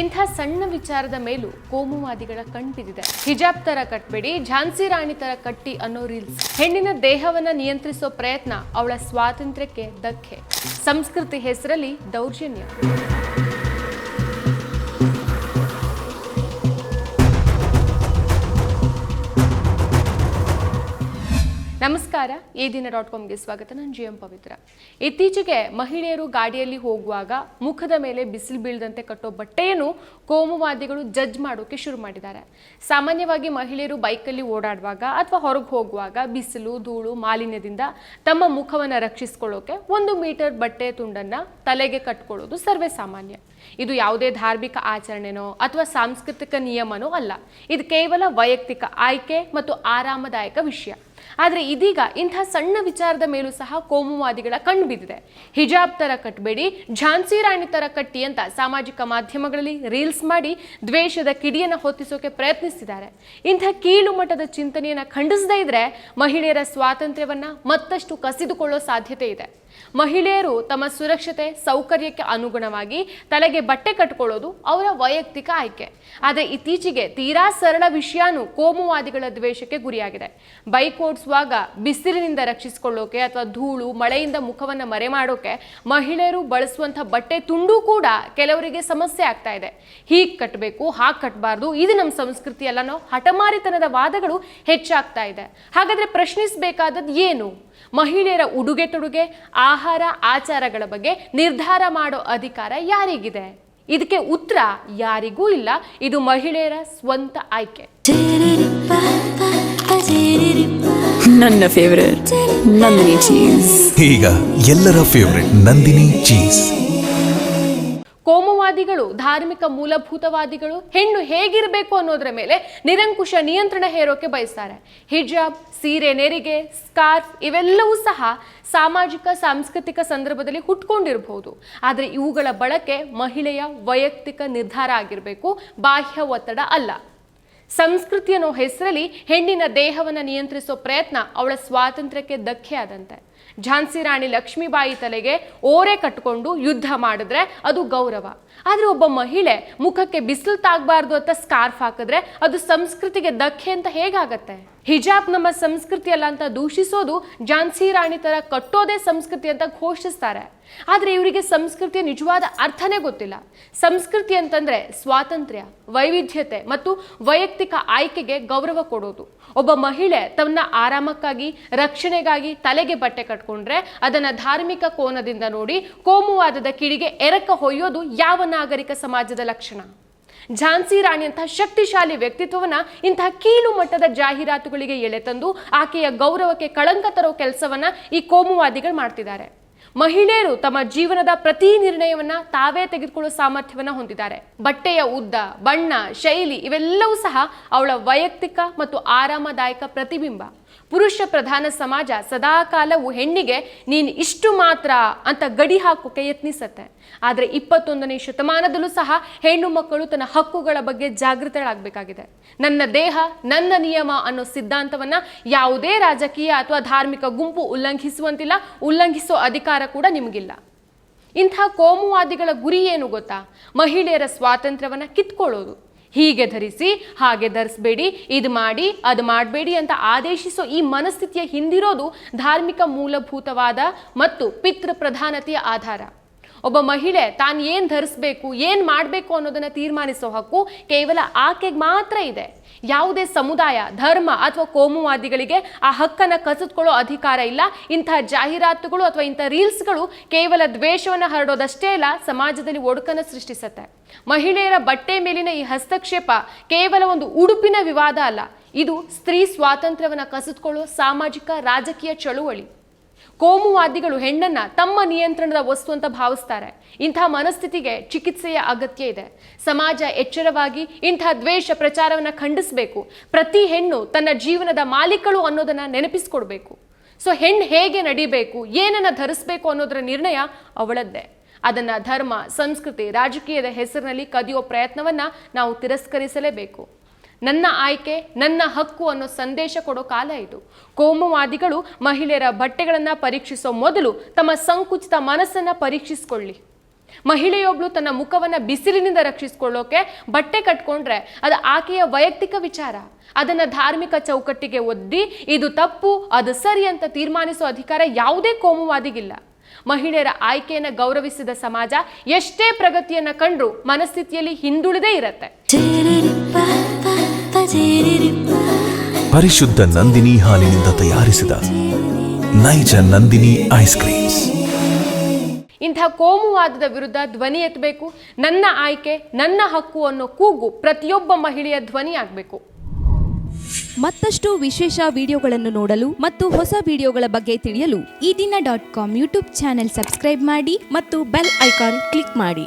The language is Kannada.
ಇಂಥ ಸಣ್ಣ ವಿಚಾರದ ಮೇಲೂ ಕೋಮುವಾದಿಗಳ ಕಣ್ಬಿದಿದೆ ಹಿಜಾಬ್ ತರ ಕಟ್ಬೇಡಿ, ಝಾನ್ಸಿ ರಾಣಿ ತರ ಕಟ್ಟಿ ಅನ್ನೋ ರೀಲ್ಸ್. ಹೆಣ್ಣಿನ ದೇಹವನ್ನ ನಿಯಂತ್ರಿಸೋ ಪ್ರಯತ್ನ ಅವಳ ಸ್ವಾತಂತ್ರ್ಯಕ್ಕೆ ಧಕ್ಕೆ. ಸಂಸ್ಕೃತಿ ಹೆಸರಲ್ಲಿ ದೌರ್ಜನ್ಯ. ನಮಸ್ಕಾರ, ಈ ದಿನ ಡಾಟ್ ಕಾಮ್ಗೆ ಸ್ವಾಗತ. ನಾನು ಜಿ ಎಂ ಪವಿತ್ರ. ಇತ್ತೀಚೆಗೆ ಮಹಿಳೆಯರು ಗಾಡಿಯಲ್ಲಿ ಹೋಗುವಾಗ ಮುಖದ ಮೇಲೆ ಬಿಸಿಲು ಬೀಳದಂತೆ ಕಟ್ಟೋ ಬಟ್ಟೆಯನ್ನು ಕೋಮುವಾದಿಗಳು ಜಡ್ಜ್ ಮಾಡೋಕೆ ಶುರು ಮಾಡಿದ್ದಾರೆ. ಸಾಮಾನ್ಯವಾಗಿ ಮಹಿಳೆಯರು ಬೈಕಲ್ಲಿ ಓಡಾಡುವಾಗ ಅಥವಾ ಹೊರಗೆ ಹೋಗುವಾಗ ಬಿಸಿಲು, ಧೂಳು, ಮಾಲಿನ್ಯದಿಂದ ತಮ್ಮ ಮುಖವನ್ನು ರಕ್ಷಿಸ್ಕೊಳ್ಳೋಕೆ ಒಂದು ಮೀಟರ್ ಬಟ್ಟೆ ತುಂಡನ್ನು ತಲೆಗೆ ಕಟ್ಕೊಳ್ಳೋದು ಸರ್ವೇ ಸಾಮಾನ್ಯ. ಇದು ಯಾವುದೇ ಧಾರ್ಮಿಕ ಆಚರಣೆನೋ ಅಥವಾ ಸಾಂಸ್ಕೃತಿಕ ನಿಯಮನೋ ಅಲ್ಲ. ಇದು ಕೇವಲ ವೈಯಕ್ತಿಕ ಆಯ್ಕೆ ಮತ್ತು ಆರಾಮದಾಯಕ ವಿಷಯ. ಆದರೆ ಇದೀಗ ಇಂಥ ಸಣ್ಣ ವಿಚಾರದ ಮೇಲೂ ಸಹ ಕೋಮುವಾದಿಗಳ ಕಣ್ಣು ಬಿದ್ದಿದೆ. ಹಿಜಾಬ್ ತರ ಕಟ್ಟಬೇಡಿ ಝಾನ್ಸಿ ರಾಣಿ ತರ ಕಟ್ಟಿ ಅಂತ ಸಾಮಾಜಿಕ ಮಾಧ್ಯಮಗಳಲ್ಲಿ ರೀಲ್ಸ್ ಮಾಡಿ ದ್ವೇಷದ ಕಿಡಿಯನ್ನು ಹೊತ್ತಿಸೋಕೆ ಪ್ರಯತ್ನಿಸಿದ್ದಾರೆ ಇಂಥ ಕೀಳು ಮಟ್ಟದ ಚಿಂತನೆಯನ್ನು ಖಂಡಿಸದೇ ಇದ್ರೆ ಮಹಿಳೆಯರ ಸ್ವಾತಂತ್ರ್ಯವನ್ನ ಮತ್ತಷ್ಟು ಕಸಿದುಕೊಳ್ಳೋ ಸಾಧ್ಯತೆ ಇದೆ. ಮಹಿಳೆಯರು ತಮ್ಮ ಸುರಕ್ಷತೆ, ಸೌಕರ್ಯಕ್ಕೆ ಅನುಗುಣವಾಗಿ ತಲೆಗೆ ಬಟ್ಟೆ ಕಟ್ಕೊಳ್ಳೋದು ಅವರ ವೈಯಕ್ತಿಕ ಆಯ್ಕೆ. ಆದರೆ ಇತ್ತೀಚೆಗೆ ತೀರಾ ಸರಳ ವಿಷಯನೂ ಕೋಮುವಾದಿಗಳ ದ್ವೇಷಕ್ಕೆ ಗುರಿಯಾಗಿದೆ. ಬೈಕ್ ಓಡಿಸುವಾಗ ಬಿಸಿಲಿನಿಂದ ರಕ್ಷಿಸಿಕೊಳ್ಳೋಕೆ ಅಥವಾ ಧೂಳು, ಮಳೆಯಿಂದ ಮುಖವನ್ನು ಮರೆ ಮಾಡೋಕೆ ಮಹಿಳೆಯರು ಬಳಸುವಂಥ ಬಟ್ಟೆ ತುಂಡು ಕೂಡ ಕೆಲವರಿಗೆ ಸಮಸ್ಯೆ ಆಗ್ತಾ ಇದೆ. ಹೀಗೆ ಕಟ್ಟಬೇಕು, ಹಾಗೆ ಕಟ್ಟಬಾರ್ದು, ಇದು ನಮ್ಮ ಸಂಸ್ಕೃತಿ ಅಲ್ಲನೋ ಹಠಮಾರಿತನದ ವಾದಗಳು ಹೆಚ್ಚಾಗ್ತಾ ಇದೆ. ಹಾಗಾದ್ರೆ ಪ್ರಶ್ನಿಸಬೇಕಾದದ್ದು ಏನು? ಮಹಿಳೆಯರ ಉಡುಗೆ ತೊಡುಗೆ, ಆಹಾರ, ಆಚಾರಗಳ ಬಗ್ಗೆ ನಿರ್ಧಾರ ಮಾಡೋ ಅಧಿಕಾರ ಯಾರಿಗಿದೆ? ಇದಕ್ಕೆ ಉತ್ತರ ಯಾರಿಗೂ ಇಲ್ಲ. ಇದು ಮಹಿಳೆಯರ ಸ್ವಂತ ಆಯ್ಕೆ. ನನ್ನ ಫೇವರೇಟ್ ನಂದಿನಿ ಚೀಸ್ ಈಗ ಎಲ್ಲರ ಫೇವರೆಟ್ ನಂದಿನಿ ಚೀಸ್ ಕೋಮುವಾದಿಗಳು ಧಾರ್ಮಿಕ ಮೂಲಭೂತವಾದಿಗಳು ಹೆಣ್ಣು ಹೇಗಿರಬೇಕು ಅನ್ನೋದರ ಮೇಲೆ ನಿರಂಕುಶ ನಿಯಂತ್ರಣ ಹೇರೋಕೆ ಬಯಸ್ತಾರೆ. ಹಿಜಾಬ್, ಸೀರೆ, ನೆರಿಗೆ, ಸ್ಕಾರ್ಫ್ ಇವೆಲ್ಲವೂ ಸಹ ಸಾಮಾಜಿಕ, ಸಾಂಸ್ಕೃತಿಕ ಸಂದರ್ಭದಲ್ಲಿ ಹುಟ್ಕೊಂಡಿರಬಹುದು ಆದರೆ ಇವುಗಳ ಬಳಕೆ ಮಹಿಳೆಯ ವೈಯಕ್ತಿಕ ನಿರ್ಧಾರ ಆಗಿರಬೇಕು, ಬಾಹ್ಯ ಒತ್ತಡ ಅಲ್ಲ. ಸಂಸ್ಕೃತಿ ಅನ್ನೋ ಹೆಸರಲ್ಲಿ ಹೆಣ್ಣಿನ ದೇಹವನ್ನು ನಿಯಂತ್ರಿಸೋ ಪ್ರಯತ್ನ ಅವಳ ಸ್ವಾತಂತ್ರ್ಯಕ್ಕೆ ಧಕ್ಕೆ ಆದಂತೆ ಝಾನ್ಸಿ ರಾಣಿ ಲಕ್ಷ್ಮೀಬಾಯಿ ತಲೆಗೆ ಓರೆ ಕಟ್ಟಿಕೊಂಡು ಯುದ್ಧ ಮಾಡಿದ್ರೆ ಅದು ಗೌರವ. ಆದರೆ ಒಬ್ಬ ಮಹಿಳೆ ಮುಖಕ್ಕೆ ಬಿಸಿಲು ತಾಗಬಾರ್ದು ಅಂತ ಸ್ಕಾರ್ಫ್ ಹಾಕಿದ್ರೆ ಅದು ಸಂಸ್ಕೃತಿಗೆ ಧಕ್ಕೆ ಅಂತ ಹೇಗಾಗತ್ತೆ? ಹಿಜಾಬ್ ನಮ್ಮ ಸಂಸ್ಕೃತಿ ಅಲ್ಲ ಅಂತ ದೂಷಿಸೋದು ಝಾನ್ಸಿ ರಾಣಿ ತರ ಕಟ್ಟೋದೇ ಸಂಸ್ಕೃತಿ ಅಂತ ಘೋಷಿಸ್ತಾರೆ. ಆದರೆ ಇವರಿಗೆ ಸಂಸ್ಕೃತಿಯ ನಿಜವಾದ ಅರ್ಥನೇ ಗೊತ್ತಿಲ್ಲ. ಸಂಸ್ಕೃತಿ ಅಂತಂದ್ರೆ ಸ್ವಾತಂತ್ರ್ಯ, ವೈವಿಧ್ಯತೆ ಮತ್ತು ವೈಯಕ್ತಿಕ ಆಯ್ಕೆಗೆ ಗೌರವ ಕೊಡೋದು. ಒಬ್ಬ ಮಹಿಳೆ ತನ್ನ ಆರಾಮಕ್ಕಾಗಿ, ರಕ್ಷಣೆಗಾಗಿ ತಲೆಗೆ ಬಟ್ಟೆ ಕಟ್ಕೊಂಡ್ರೆ ಅದನ್ನ ಧಾರ್ಮಿಕ ಕೋನದಿಂದ ನೋಡಿ ಕೋಮುವಾದದ ಕಿಡಿಗೆ ಎರಕ ಹೊಯ್ಯೋದು ಯಾವ ನಾಗರಿಕ ಸಮಾಜದ ಲಕ್ಷಣ? ಝಾನ್ಸಿ ರಾಣಿಯಂತಹ ಶಕ್ತಿಶಾಲಿ ವ್ಯಕ್ತಿತ್ವವನ್ನ ಇಂತಹ ಕೀಳು ಮಟ್ಟದ ಜಾಹೀರಾತುಗಳಿಗೆ ಎಳೆ ತಂದು ಆಕೆಯ ಗೌರವಕ್ಕೆ ಕಳಂಕ ತರೋ ಕೆಲಸವನ್ನ ಈ ಕೋಮುವಾದಿಗಳು ಮಾಡ್ತಿದ್ದಾರೆ. ಮಹಿಳೆಯರು ತಮ್ಮ ಜೀವನದ ಪ್ರತಿ ನಿರ್ಣಯವನ್ನ ತಾವೇ ತೆಗೆದುಕೊಳ್ಳುವ ಸಾಮರ್ಥ್ಯವನ್ನ ಹೊಂದಿದ್ದಾರೆ. ಬಟ್ಟೆಯ ಉದ್ದ, ಬಣ್ಣ, ಶೈಲಿ ಇವೆಲ್ಲವೂ ಸಹ ಅವಳ ವೈಯಕ್ತಿಕ ಮತ್ತು ಆರಾಮದಾಯಕ ಪ್ರತಿಬಿಂಬ. ಪುರುಷ ಪ್ರಧಾನ ಸಮಾಜ ಸದಾಕಾಲವು ಹೆಣ್ಣಿಗೆ ನೀನು ಇಷ್ಟು ಮಾತ್ರ ಅಂತ ಗಡಿ ಹಾಕೋಕೆ ಯತ್ನಿಸತ್ತೆ. ಆದರೆ ಇಪ್ಪತ್ತೊಂದನೇ ಶತಮಾನದಲ್ಲೂ ಸಹ ಹೆಣ್ಣು ಮಕ್ಕಳು ತನ್ನ ಹಕ್ಕುಗಳ ಬಗ್ಗೆ ಜಾಗೃತರಾಗಬೇಕಾಗಿದೆ. ನನ್ನ ದೇಹ, ನನ್ನ ನಿಯಮ ಅನ್ನೋ ಸಿದ್ಧಾಂತವನ್ನ ಯಾವುದೇ ರಾಜಕೀಯ ಅಥವಾ ಧಾರ್ಮಿಕ ಗುಂಪು ಉಲ್ಲಂಘಿಸುವಂತಿಲ್ಲ, ಉಲ್ಲಂಘಿಸೋ ಅಧಿಕಾರ ಕೂಡ ನಿಮಗಿಲ್ಲ. ಇಂಥ ಕೋಮುವಾದಿಗಳ ಗುರಿ ಏನು ಗೊತ್ತಾ? ಮಹಿಳೆಯರ ಸ್ವಾತಂತ್ರ್ಯವನ್ನ ಕಿತ್ಕೊಳ್ಳೋದು. ಹೀಗೆ ಧರಿಸಿ, ಹಾಗೆ ಧರಿಸಬೇಡಿ, ಇದು ಮಾಡಿ, ಅದು ಮಾಡಬೇಡಿ ಅಂತ ಆದೇಶಿಸೋ ಈ ಮನಸ್ಥಿತಿಯ ಹಿಂದಿರೋದು ಧಾರ್ಮಿಕ ಮೂಲಭೂತವಾದ ಮತ್ತು ಪಿತೃ ಪ್ರಧಾನತೆಯ ಆಧಾರ. ಒಬ್ಬ ಮಹಿಳೆ ತಾನು ಏನು ಧರಿಸ್ಬೇಕು, ಏನು ಮಾಡಬೇಕು ಅನ್ನೋದನ್ನು ತೀರ್ಮಾನಿಸೋ ಹಕ್ಕು ಕೇವಲ ಆಕೆಗೆ ಮಾತ್ರ ಇದೆ. ಯಾವುದೇ ಸಮುದಾಯ, ಧರ್ಮ ಅಥವಾ ಕೋಮುವಾದಿಗಳಿಗೆ ಆ ಹಕ್ಕನ್ನು ಕಸಿದುಕೊಳ್ಳೋ ಅಧಿಕಾರ ಇಲ್ಲ. ಇಂಥ ಜಾಹೀರಾತುಗಳು ಅಥವಾ ಇಂಥ ರೀಲ್ಸ್ಗಳು ಕೇವಲ ದ್ವೇಷವನ್ನು ಹರಡೋದಷ್ಟೇ ಅಲ್ಲ ಸಮಾಜದಲ್ಲಿ ಒಡುಕನ್ನು ಸೃಷ್ಟಿಸುತ್ತೆ. ಮಹಿಳೆಯರ ಬಟ್ಟೆ ಮೇಲಿನ ಈ ಹಸ್ತಕ್ಷೇಪ ಕೇವಲ ಒಂದು ಉಡುಪಿನ ವಿವಾದ ಅಲ್ಲ, ಇದು ಸ್ತ್ರೀ ಸ್ವಾತಂತ್ರ್ಯವನ್ನು ಕಸಿದುಕೊಳ್ಳೋ ಸಾಮಾಜಿಕ ರಾಜಕೀಯ ಚಳುವಳಿ. ಕೋಮುವಾದಿಗಳು ಹೆಣ್ಣನ್ನ ತಮ್ಮ ನಿಯಂತ್ರಣದ ವಸ್ತು ಅಂತ ಭಾವಿಸ್ತಾರೆ. ಇಂಥ ಮನಸ್ಥಿತಿಗೆ ಚಿಕಿತ್ಸೆಯ ಅಗತ್ಯ ಇದೆ. ಸಮಾಜ ಎಚ್ಚರವಾಗಿ ಇಂಥ ದ್ವೇಷ ಪ್ರಚಾರವನ್ನ ಖಂಡಿಸಬೇಕು. ಪ್ರತಿ ಹೆಣ್ಣು ತನ್ನ ಜೀವನದ ಮಾಲೀಕಳು ಅನ್ನೋದನ್ನ ನೆನಪಿಸ್ಕೊಡ್ಬೇಕು. ಸೊ ಹೆಣ್ಣು ಹೇಗೆ ನಡಿಬೇಕು, ಏನನ್ನ ಧರಿಸ್ಬೇಕು ಅನ್ನೋದರ ನಿರ್ಣಯ ಅವಳದ್ದೇ. ಅದನ್ನ ಧರ್ಮ, ಸಂಸ್ಕೃತಿ, ರಾಜಕೀಯದ ಹೆಸರಿನಲ್ಲಿ ಕದಿಯೋ ಪ್ರಯತ್ನವನ್ನ ನಾವು ತಿರಸ್ಕರಿಸಲೇಬೇಕು. ನನ್ನ ಆಯ್ಕೆ, ನನ್ನ ಹಕ್ಕು ಅನ್ನೋ ಸಂದೇಶ ಕೊಡೋ ಕಾಲ ಇದು. ಕೋಮುವಾದಿಗಳು ಮಹಿಳೆಯರ ಬಟ್ಟೆಗಳನ್ನು ಪರೀಕ್ಷಿಸೋ ಮೊದಲು ತಮ್ಮ ಸಂಕುಚಿತ ಮನಸ್ಸನ್ನ ಪರೀಕ್ಷಿಸಿಕೊಳ್ಳಿ. ಮಹಿಳೆಯೊಬ್ಳು ತನ್ನ ಮುಖವನ್ನ ಬಿಸಿಲಿನಿಂದ ರಕ್ಷಿಸ್ಕೊಳ್ಳೋಕೆ ಬಟ್ಟೆ ಕಟ್ಕೊಂಡ್ರೆ ಅದು ಆಕೆಯ ವೈಯಕ್ತಿಕ ವಿಚಾರ. ಅದನ್ನ ಧಾರ್ಮಿಕ ಚೌಕಟ್ಟಿಗೆ ಒದ್ದಿ, ಇದು ತಪ್ಪು, ಅದು ಸರಿ ಅಂತ ತೀರ್ಮಾನಿಸೋ ಅಧಿಕಾರ ಯಾವುದೇ ಕೋಮುವಾದಿಗಿಲ್ಲ. ಮಹಿಳೆಯರ ಆಯ್ಕೆಯನ್ನು ಗೌರವಿಸಿದ ಸಮಾಜ ಎಷ್ಟೇ ಪ್ರಗತಿಯನ್ನ ಕಂಡ್ರು ಮನಸ್ಥಿತಿಯಲ್ಲಿ ಹಿಂದುಳಿದೇ ಇರತ್ತೆ. ಪರಿಶುದ್ಧ ನಂದಿನಿ ಹಾಲಿನಿಂದ ತಯಾರಿಸಿದ ನೈಜ ನಂದಿನಿ ಐಸ್ ಕ್ರೀಮ್ಸ್ ಇಂತಹ ಕೋಮುವಾದದ ವಿರುದ್ಧ ಧ್ವನಿ ಎತ್ತಬೇಕು. ನನ್ನ ಆಯ್ಕೆ ನನ್ನ ಹಕ್ಕು ಅನ್ನೋ ಕೂಗು ಪ್ರತಿಯೊಬ್ಬ ಮಹಿಳೆಯ ಧ್ವನಿ ಆಗಬೇಕು. ಮತ್ತಷ್ಟು ವಿಶೇಷ ವಿಡಿಯೋಗಳನ್ನು ನೋಡಲು ಮತ್ತು ಹೊಸ ವಿಡಿಯೋಗಳ ಬಗ್ಗೆ ತಿಳಿಯಲು ಈ ದಿನ dot com YouTube channel subscribe ಮಾಡಿ ಮತ್ತು ಬೆಲ್ ಐಕಾನ್ ಕ್ಲಿಕ್ ಮಾಡಿ.